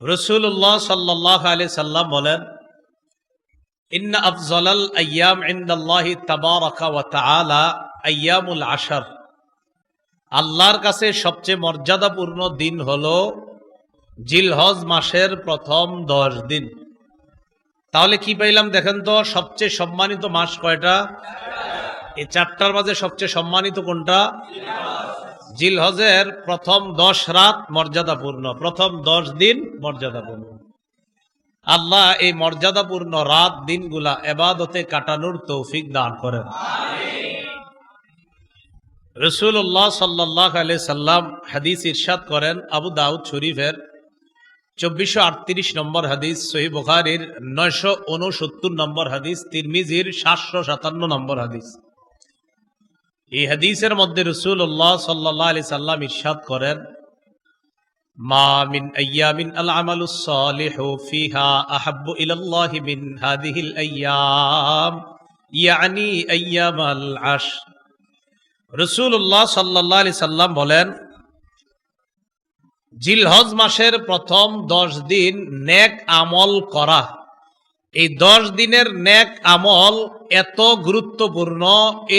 রসুল্লাহ সাল্লাহ আলি সাল্লাম বলেন, ইন্না আফজলাল আয়াম ইন্দাল্লাহি তাবারাকা ওয়া তাআলা আয়ামুল আশার। আল্লাহর কাছে সবচেয়ে মর্যাদাপূর্ণ দিন হলো জিলহজ মাসের প্রথম দশ দিন। তাহলে কি পাইলাম দেখেন তো, সবচেয়ে সম্মানিত মাস কয়টা? এই চারটার মাঝে সবচেয়ে সম্মানিত কোনটা? জিলহজের প্রথম দশ রাত মর্যাদাপূর্ণ, প্রথম দশ দিন মর্যাদাপূর্ণ। আল্লাহ এই মর্যাদাপূর্ণ রাত দিনগুলা এবাদতে কাটানোর তৌফিক দান করেন। রসুল্লাহ সাল্লাহ আলি সাল্লাম হাদিস ইরশাদ করেন আবু দাউদ শরীফের চব্বিশশো আটত্রিশ নম্বর হাদিস সহি বুখারির নয়শো উনসত্তর নম্বর হাদিস, তিরমিজির সাতশো সাতান্ন নম্বর হাদিস। এই হাদিসের মধ্যে রসুল্লাহ সাল্লাহ আলি সাল্লাম ইরশাদ করেন হাদিহিল আইয়াম, ইয়ানি রসুল্লাহ বলেন, জিলহজ মাসের প্রথম দশ দিন নেক আমল করা এই দশ দিনের নেক আমল এত গুরুত্বপূর্ণ,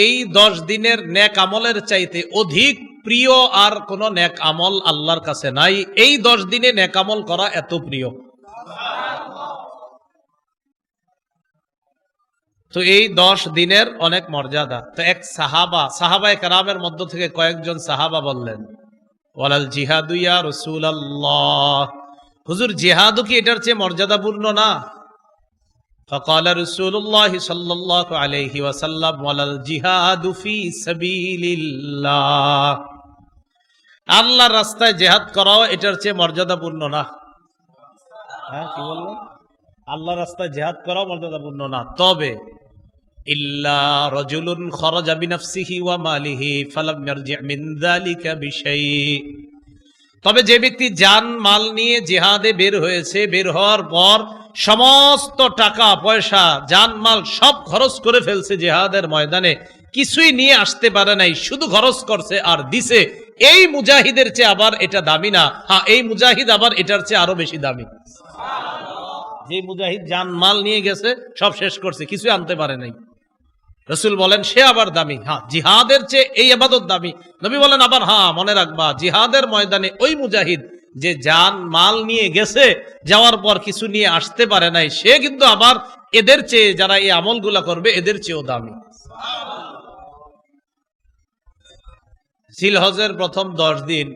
এই দশ দিনের নেক আমলের চাইতে অধিক প্রিয় আর কোন নেক আমল আল্লাহর কাছে নাই। এই দশ দিনে নেক আমল করা এত প্রিয়। তো এই দশ দিনের অনেক মর্যাদা। তো এক সাহাবা সাহাবা কারামের মধ্য থেকে কয়েকজন সাহাবা বললেন, ওয়ালাল জিহাদু ইয়া রসুল আল্লাহ হুজুর জিহাদু কি এটার চেয়ে মর্যাদাপূর্ণ না? فقال رسول الله صلى الله عليه وسلم ولا الجهاد في سبيل الله আল্লাহর রাস্তায় জেহাদ করাও এটার চেয়ে মর্যাদাপূর্ণ না হ্যাঁ কি বললেন আল্লাহর রাস্তায় জেহাদ করাও মর্যাদাপূর্ণ না তবে ইল্লা রজুলুন খরজা বিনাফসিহি ওয়া মালিহি ফালাম ইয়ারজি মিন যালিকা বিশাই তবে যে ব্যক্তি জান মাল নিয়ে জিহাদে বের হয়েছে বের হওয়ার পর সমস্ত টাকা, পয়সা জান মাল সব খরচ করে ফেলছে জেহাদের ময়দানে। কিছুই নিয়ে আসতে পারে নাই, শুধু খরচ করছে আর দিছে। এই মুজাহিদের চেয়ে আবার এটা দামি না। হ্যাঁ এই মুজাহিদ আবার এটার চেয়ে আরও বেশি দামি। যে মুজাহিদ জান মাল নিয়ে গেছে, সব শেষ করছে, কিছুই আনতে পারে নাই। রসুল বলেন, সে আবার দামি। হ্যাঁ জিহাদের চেয়ে এই আবাদত দামি। নবী বলেন, আবার হ্যাঁ মনে রাখবা, জিহাদের ময়দানে ওই মুজাহিদ যে জান মাল নিয়ে গেছে, যাওয়ার পর কিছু নিয়ে আসতে পারে নাই, সে কিন্তু আবার এদের চেয়ে যারা এই আমলগুলা করবে, এদের চেয়েও দামি। সিলহজের প্রথম দশ দিন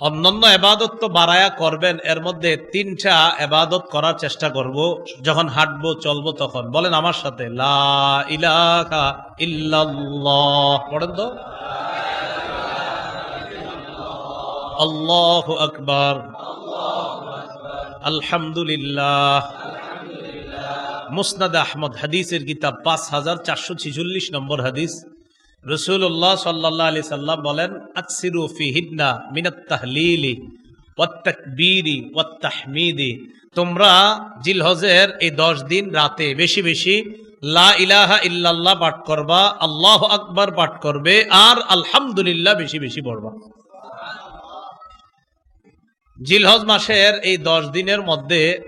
অন্যান্য এবাদত তো বাড়ায়া করবেন, এর মধ্যে তিনটা এবাদত করার চেষ্টা করব, যখন হাঁটবো, চলবো তখন। বলেন আমার সাথে, লা ইলাহা ইল্লাল্লাহ। পড়েন তো? আল্লাহ আকবার। আলহামদুলিল্লাহ। মুসনাদ আহমদ হাদিসের কিতাব পাঁচ হাজার চারশো ছিচল্লিশ নম্বর হাদিস। রসুল্লাহ সাল্লাহ আলি সাল্লাম বলেন, আকসিরু ফি হিদনা মিনাত তাহলিলি ওয়াত্তাকবীরি ওয়াত্তাহমিদি তোমরা জিলহজের এই দশ দিন রাতে বেশি বেশি লা ইলাহা ইল্লাল্লাহ পাঠ করবা, আল্লাহ আকবার পাঠ করবে, আর আলহামদুলিল্লাহ বেশি বেশি পড়বা। জিলহজ মাসের এই দশ দিনের মধ্যে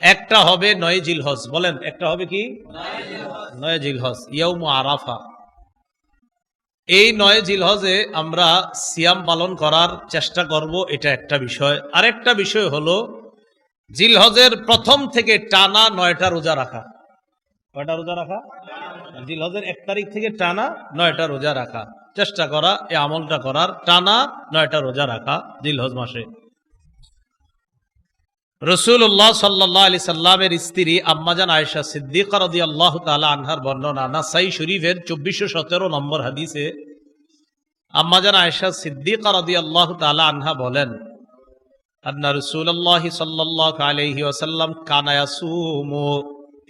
একটা হবে নয় জিলহজ, বলেন, একটা হবে কি? নয় জিলহজ ইয়ৌম আরাফা। এই নয় জিলহজে আমরা সিয়াম পালন করার চেষ্টা করব, এটা একটা বিষয়। আরেকটা বিষয় হলো, জিলহজের প্রথম থেকে টানা নয়টা রোজা রাখা। কয়টা রোজা রাখা? জিলহজের এক তারিখ থেকে টানা নয়টা রোজা রাখা। চেষ্টা করা, এই আমলটা করার, টানা নয়টা রোজা রাখা জিলহজ মাসে। রসুল্লাহ সাল্লাহ আলি সাল্লামের স্ত্রী আম্মাজান আয়েশা সিদ্দিক আল্লাহ তালা আনহার বর্ণনা নাসাই শরীফের চব্বিশশো সতেরো নম্বর হাদিসে আম্মাজান আয়েশা সিদ্দিক রদি আল্লাহ তালা আনহা বলেন, আন্না রসুল্লাহ সাল্লাহ আলহি ওসাল্লাম কানায়াসুমু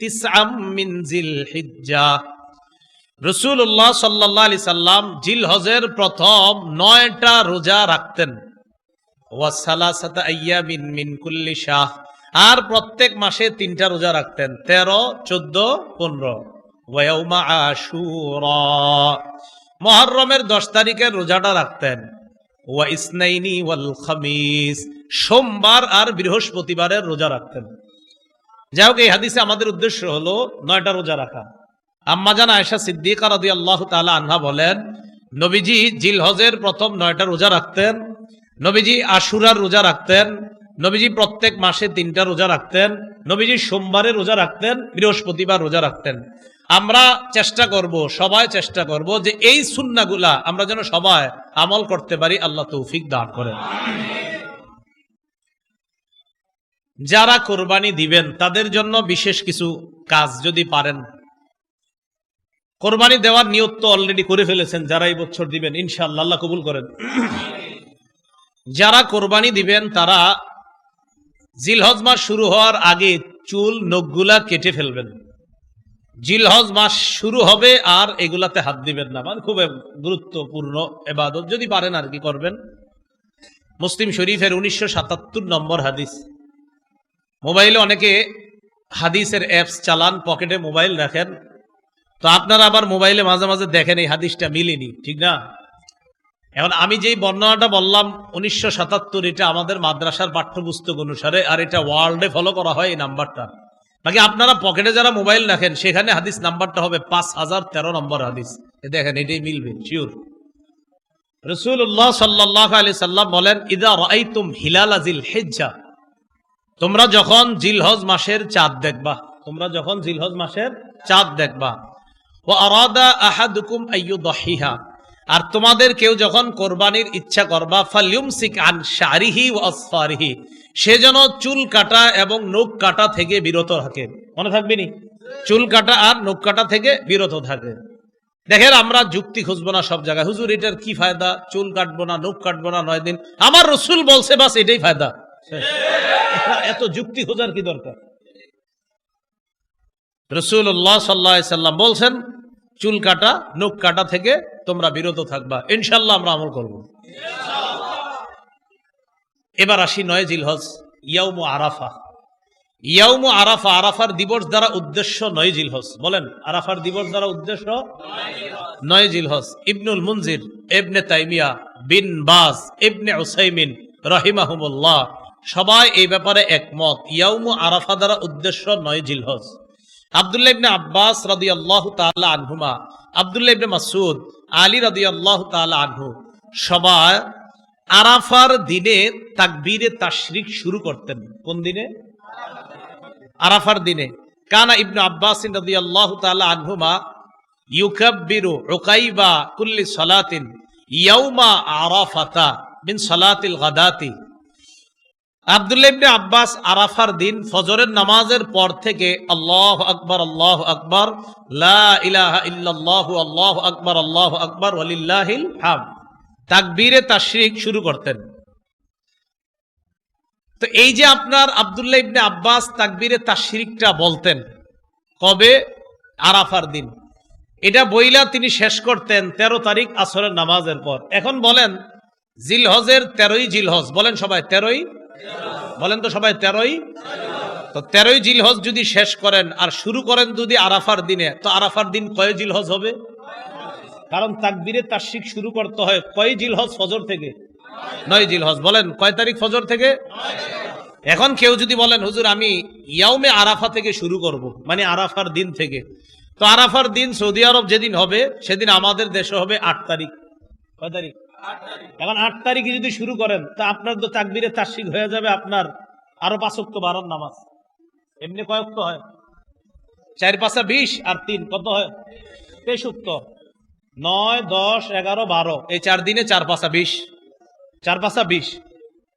তিসআম মিন জিল হিজ্জা। রসুল্লাহ সাল্লাহ আলি সাল্লাম জিল হজের প্রথম নয়টা রোজা রাখতেন। মিনকুল্লি শাহ। আর প্রত্যেক মাসে তিনটা রোজা রাখতেন, তেরো, চোদ্দ, পনেরো। মহরমের দশ তারিখের রোজাটা রাখতেন। ওয়া সোমবার আর বৃহস্পতিবারের রোজা রাখতেন। যাই হোক, এই হাদিসে আমাদের উদ্দেশ্য হলো নয়টা রোজা রাখা। আম্মাজান আয়েশা সিদ্দিকা রাদিয়াল্লাহু তাআলা আনহা বলেন, নবীজি জিলহজের প্রথম নয়টা রোজা রাখতেন, নবীজি আশুরার রোজা রাখতেন, নবীজি প্রত্যেক মাসে তিনটা রোজা রাখতেন, নবীজি সোমবারে রোজা রাখতেন, বৃহস্পতিবার রোজা রাখতেন। আমরা চেষ্টা করব, সবাই চেষ্টা করব যে এই সুন্নাগুলা আমরা যেন সবাই আমল করতে পারি, আল্লাহ তৌফিক দান করেন। যারা কোরবানি দিবেন, তাদের জন্য বিশেষ কিছু কাজ যদি পারেন কোরবানি দেওয়ার নিয়ত তো অলরেডি করে ফেলেছেন, যারা এই বছর দিবেন, ইনশাআল্লাহ, আল্লাহ কবুল করেন। যারা কোরবানি দিবেন, তারা জিলহজ মাস শুরু হওয়ার আগে চুল নখগুলা কেটে ফেলবেন। জিলহজ মাস শুরু হবে আর এগুলাতে হাত দিবেন না। মানে খুব গুরুত্বপূর্ণ এবাদত, যদি পারেন আর কি করবেন। মুসলিম শরীফের উনিশশো সাতাত্তর নম্বর হাদিস। মোবাইলে অনেকে হাদিসের অ্যাপস চালান, পকেটে মোবাইল রাখেন। তো আপনারা আবার মোবাইলে মাঝে মাঝে দেখেন এই হাদিসটা মিলেনি, ঠিক না? এখন আমি যেই বর্ণনাটা বললাম উনিশশো সাতাত্তর, এটা আমাদের মাদ্রাসার পাঠ্যপুস্তক অনুসারে, আর এটা ওয়ার্ল্ডে ফলো করা হয় এই নাম্বারটা। বাকি আপনারা পকেটে যারা মোবাইল রাখেন, সেখানে হাদিস নাম্বারটা হবে পাঁচ হাজার তেরো নম্বর হাদিস। দেখেন, এটাই মিলবে শিওর রসুল্লাহ সাল্লাহ আলি সাল্লাম বলেন, ইদা রাইতুম হিলাল আজিল হেজ্জা তোমরা যখন জিলহজ মাসের চাঁদ দেখবা, তোমরা যখন জিলহজ মাসের চাঁদ দেখবা আর তোমাদের কেউ যখন কোরবানির ইচ্ছা করবা, ফালিউমসিক আন শারিহি ও আসফারিহি। সে যেন চুল কাটা এবং নখ কাটা থেকে বিরত থাকে। মনে থাকবে নি? চুল কাটা আর নখ কাটা থেকে বিরত থাকে। দেখেন, আমরা যুক্তি খুঁজবো না সব জায়গায়। হুজুর, এটার কি ফায়দা? চুল কাটবো না, নখ কাটবো না, নয় দিন। আমার রসুল বলছে, বাস এটাই ফায়দা। এত যুক্তি খোঁজার কি দরকার? রসুল্লাহ সাল্লাহ সাল্লাম বলছেন, চুল কাটা, নখ কাটা থেকে তোমরা বিরত থাকবা। ইনশাল্লাহ আমরা আমল করব। এবার আসি নয় জিলহজ, ইয়াউম আরাফা। ইয়াউম আরাফা, আরাফার দিবস দ্বারা উদ্দেশ্য নয় জিলহজ। বলেন, আরাফার দিবস দ্বারা উদ্দেশ্য নয় জিলহজ। ইবনুল মুনজির এবনে তাইমিয়া, বিন বাস ইবনে উসাইমিন রহিমাহুমুল্লাহ, সবাই এই ব্যাপারে একমত। ইয়াউম আরাফা দ্বারা উদ্দেশ্য নয় জিলহজ। আবদুল্লাহ ইবনে আব্বাস রাদিয়াল্লাহু তাআলা আনহুমা, আবদুল্লাহ ইবনে মাসউদ, আলী রাদিয়াল্লাহু তাআলা আনহু, সবাই আরাফার দিনে তাকবীরে তাশরিক শুরু করতেন। কোন দিনে? আরাফার দিনে। কানা ইবনে আব্বাস রাদিয়াল্লাহু তাআলা আনহুমা, ইউকাব্বিরু উকাইবা কুল্লি সালাতিন ইয়াউমা আরাফাতা মিন সালাতিল গাদাতি। আবদুল্লাহ ইবনে আব্বাস আরাফার দিন ফজরের নামাজের পর থেকে আল্লাহ আকবার আল্লাহ আকবার আল্লাহ আকবার আল্লাহ আকবার, ওয়ালিল্লাহিল হাম তাকবীরে তাশরিক শুরু করতেন। তো এই যে আপনার আবদুল্লাহ ইবনে আব্বাস তাকবীরে তাশরিকটা বলতেন, কবে? আরাফার দিন। এটা বইলা তিনি শেষ করতেন ১৩ তারিখ আসরের নামাজের পর। এখন বলেন, জিলহজের তেরোই জিলহজ, বলেন সবাই, তেরোই বলেন তো সবাই তেরোই? তো তেরোই জিলহজ যদি শেষ করেন, আর শুরু করেন যদি আরাফার দিনে, তো আরাফার দিন কয় জিলহজ হবে? কারণ তাকবীরে তাশরিক শুরু করতে হয় কয় জিলহজ ফজর থেকে? নয় জিলহজ। বলেন, কয় তারিখ ফজর থেকে? এখন কেউ যদি বলেন, হুজুর, আমি ইয়াউমে আরাফা থেকে শুরু করব মানে আরাফার দিন থেকে। তো আরাফার দিন সৌদি আরব যেদিন হবে, সেদিন আমাদের দেশে হবে আট তারিখ। কয় তারিখ? এখন আট তারিখে যদি শুরু করেন তা আপনার তো তাকবিরে তাসিক হয়ে যাবে আপনার আরও পাঁচক্ত বারোর নামাজ। এমনি কয়েক হয়? চার পাঁচা বিশ আর তিন কত হয়? তেষট্তর নয় দশ এগারো বারো। এই চার দিনে চার পাঁচা বিশ। চার পাঁচা বিশ।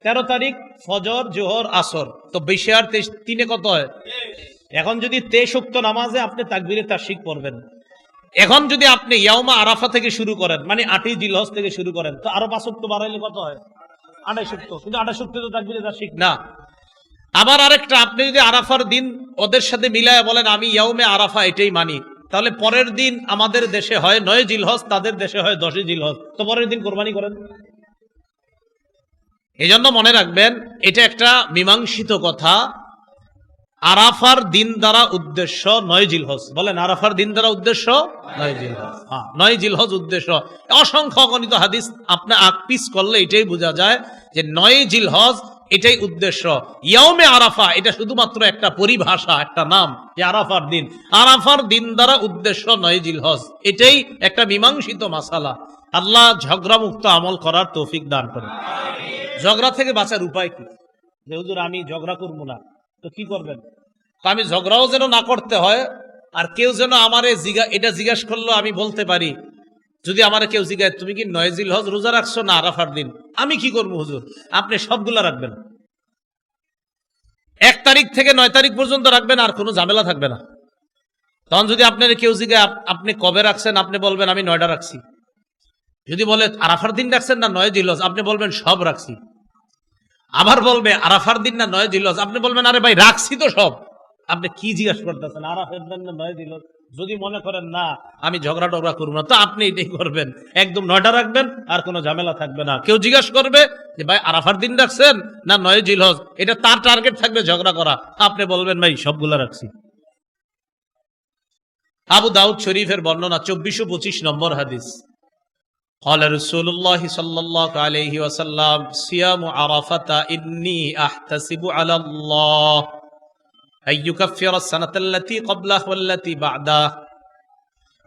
তেরো তারিখ ফজর জোহর আসর। তো বিশে আর তেইশ তিনে কত হয়? এখন যদি তেষট্ত নামাজে আপনি তাকবিরে তাসিক পড়বেন এখন যদি আপনি ইয়াউমা আরাফা থেকে শুরু করেন মানে আটই জিলহজ থেকে শুরু করেন, তো আরও পাঁচক্ত বাড়াইলে কত হয়? আড়াইশক্ত কিন্তু আড়াইশক্ত তো তাকবিরে তাসিক না। আবার আরেকটা, আপনি যদি আরাফার দিন ওদের সাথে মিলায় বলেন, আমি ইয়াউমে আরাফা এটাই মানি। তাহলে পরের দিন আমাদের দেশে হয় নয় জিলহজ, তাদের দেশে হয় দশই জিলহজ। তো পরের দিন কোরবানি করেন। এই জন্য মনে রাখবেন, এটা একটা মীমাংসিত কথা। আরাফার দিন দ্বারা উদ্দেশ্য নয় জিলহজ। বলেন, আরাফার দিন দ্বারা উদ্দেশ্য নয় জিলহজ। হ্যাঁ নয় জিলহজ উদ্দেশ্য। অসংখ্য অগণিত হাদিস আপনি আকপিস করলে এটাই বোঝা যায় যে নয় জিলহজ এটাই উদ্দেশ্য। ইয়মে আরাফা, এটা শুধুমাত্র একটা পরিভাষা, একটা নাম, যে আরাফার দিন। আরাফার দিন দ্বারা উদ্দেশ্য নয় জিলহজ। এটাই একটা মীমাংসিত মাসালা। আল্লাহ ঝগড়া মুক্ত আমল করার তৌফিক দান করে ঝগড়া থেকে বাঁচার উপায় কি? যে হুজুর, আমি ঝগড়া করব না। তো কি করবেন? আমি ঝগড়াও যেন না করতে হয়, আর কেউ যেন আমারে জিগা, এটা জিজ্ঞাস করল আমি বলতে পারি। যদি আমার কেউ জিজ্ঞাসা তুমি কি নয়জিল হজ রোজা রাখছো না আরাফার দিন? আমি কি করব হুজুর? আপনি সবগুলা রাখবেন। এক তারিখ থেকে নয় তারিখ পর্যন্ত রাখবেন, আর কোনো ঝামেলা থাকবে না। তখন যদি আপনার কেউ জিজ্ঞা আপনি কবে রাখছেন, আপনি বলবেন, আমি নয়টা রাখছি। যদি বলে, আরাফার দিন রাখছেন না নয় জিলজ আপনি বলবেন, সব রাখছি। আবার বলবে, আরাফার দিন না নয় জিলজ আপনি বলবেন, আরে ভাই, রাখছি তো সব। আপনি কি জিজ্ঞাসা করতেছেন? আরাফের দিন না নয় জিলজ যদি মনে করেন, না, আমি ঝগড়া টগড়া করব না। তো আপনি এটাই করবেন। একদম নয়টা রাখবেন, আর কোনো ঝামেলা থাকবে না। কেউ জিজ্ঞাসা করবে যে, ভাই, আরাফার দিন রাখছেন না নয় জিলহজ? এটা তার টার্গেট থাকবে ঝগড়া করা। আপনি বলবেন, ভাই, সবগুলা রাখছি। আবু দাউদ শরীফের বর্ণনা চব্বিশশো পঁচিশ নম্বর হাদিস। قال رسول الله صلى الله عليه وسلم صيام عرفة إني أحتسب على الله أن يكفر السنة التي قبله والتي بعده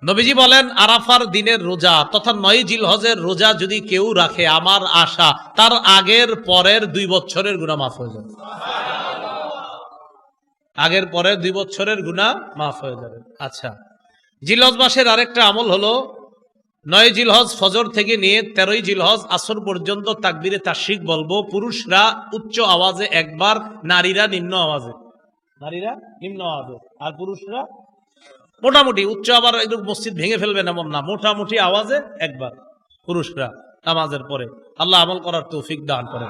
নবীজি বলেন আরাফার দিনের রোজা তথা নয় জিলহজের রোজা যদি কেউ রাখে আমার আশা তার আগের পরের দুই বছরের গুণা মাফ হয়ে যাবে আগের পরের দুই বছরের গুণা মাফ হয়ে যাবে আচ্ছা জিলহজ মাসের আরেকটা আমল হলো নয় জিলহজ ফজর থেকে নিয়ে তেরোই জিলহজ আসর পর্যন্ত তাকবিরে তাশিক বলব। পুরুষরা উচ্চ আওয়াজে একবার, নারীরা নিম্ন আওয়াজে। নারীরা নিম্ন আওয়াজে। আর পুরুষরা? মোটামুটি উচ্চ আবার একটু মসজিদ ভেঙে ফেলবেন এমন না। মোটামুটি আওয়াজে একবার পুরুষরা নামাজের পরে। আল্লাহ আমল করার তৌফিক দান করেন।